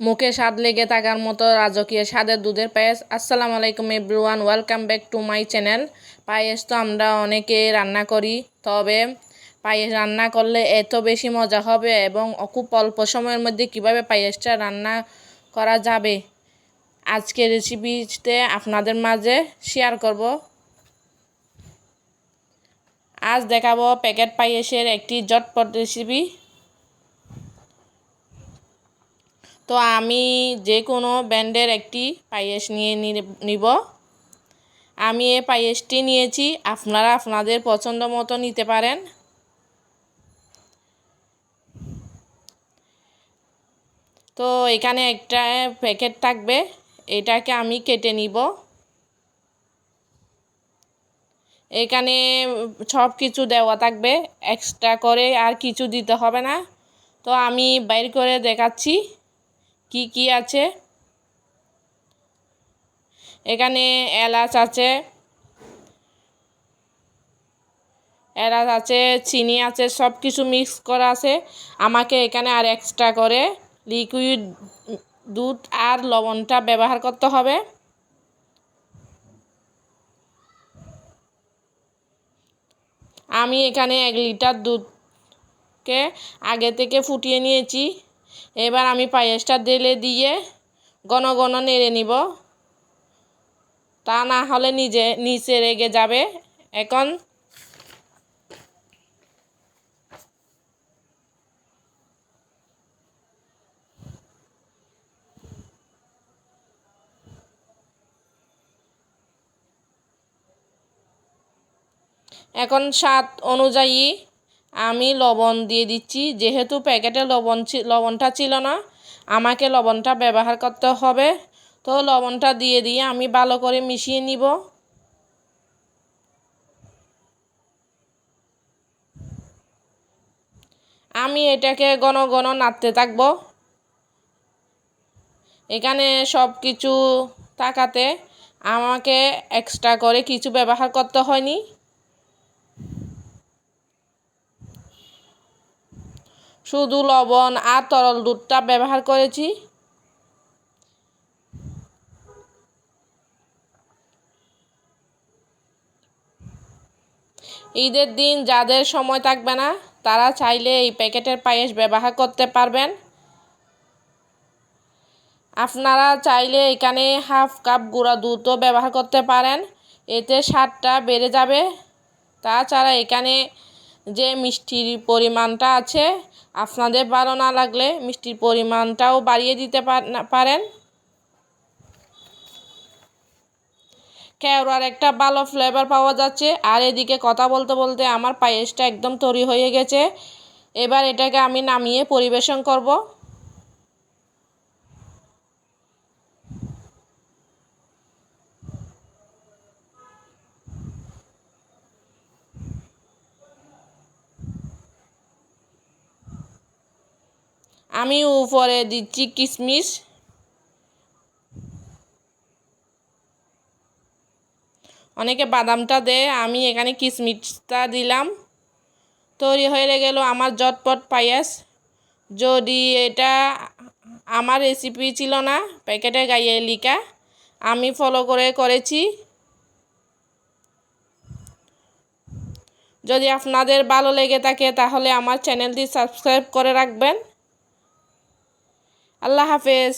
মুখে স্বাদ লেগে থাকার মতো রাজকীয় স্বাদের দুধের পায়েস আসসালামু আলাইকুম everyone welcome back to my channel পায়েস তো আমরা অনেকে রান্না করি, তবে পায়েস রান্না করলে এত বেশি মজা হবে এবং খুব অল্প সময়ের মধ্যে কীভাবে পায়েসটা রান্না করা যাবে? আজকে রেসিপিতে আপনাদের মাঝে শেয়ার করব। আজ দেখাবো প্যাকেট পায়েসের একটি জটপট রেসিপি তো আমি যে কোনো ব্র্যান্ডের একটি পায়েস নিয়ে নিব। আমি এই পায়েসটি নিয়েছি, আপনারা আপনাদের পছন্দ মতো নিতে পারেন। তো এখানে একটা প্যাকেট থাকবে, এটাকে আমি কেটে নিব। এখানে সব কিছু দেওয়া থাকবে, এক্সট্রা করে আর কিছু দিতে হবে না। তো আমি বাইর করে দেখাচ্ছি। কি কি আছে? এখানে এলাচ আছে। এলাচ আছে, চিনি আছে সব কিছু মিক্স করা আছে। আমাকে এখানে আর এক্সট্রা করে লিকুইড দুধ আর লবণটা ব্যবহার করতে হবে। আমি এখানে এক লিটার দুধকে আগে থেকে ফুটিয়ে নিয়েছি। এবার আমি পায়েসটা ঢেলে দিয়ে ঘন ঘন নেড়ে নিব। তা না হলে নিজে নিচে রেগে যাবে। এখন এখন স্বাদ অনুযায়ী আমি লবণ দিয়ে দিচ্ছি। যেহেতু প্যাকেটে লবণ লবণটা ছিল না, আমাকে লবণটা ব্যবহার করতে হবে। তো লবণটা দিয়ে দিয়ে আমি ভালো করে মিশিয়ে নিব। আমি এটাকে ঘন ঘন নাড়তে থাকব। এখানে সব কিছু থাকাতে আমাকে এক্সট্রা করে কিছু ব্যবহার করতে হয়নি। শুধু লবণ আর তরল দুধটা ব্যবহার করেছি। ঈদের দিন যাদের সময় থাকবে না, তারা চাইলে এই প্যাকেটের পায়েস ব্যবহার করতে পারবেন। আপনারা চাইলে এখানে হাফ কাপ গুঁড়া দুধও ব্যবহার করতে পারেন। এতে স্বাদটা বেড়ে যাবে। তাছাড়া এখানে যে মিষ্টির পরিমাণটা আছে, আপনাদের ভালো না লাগলে মিষ্টির পরিমাণটাও বাড়িয়ে দিতে পারেন। কেওড়ার একটা ভালো ফ্লেভার পাওয়া যাচ্ছে। আর এদিকে কথা বলতে বলতে আমার পায়েসটা একদম তৈরি হয়ে গেছে। এবার এটাকে আমি নামিয়ে পরিবেশন করব। আমি উপরে দিচ্ছি কিশমিশ অনেকে বাদামটা দেয় আমি এখানে কিশমিশটা দিলাম। তৈরি হয়ে গেল আমার জটপট পায়েস। যদি এটা আমার রেসিপি ছিল না, প্যাকেটে গাইয়ে লিখা, আমি ফলো করে করেছি। যদি আপনাদের ভালো লেগে থাকে, তাহলে আমার চ্যানেলটি সাবস্ক্রাইব করে রাখবেন। আল্লাহ হাফেজ।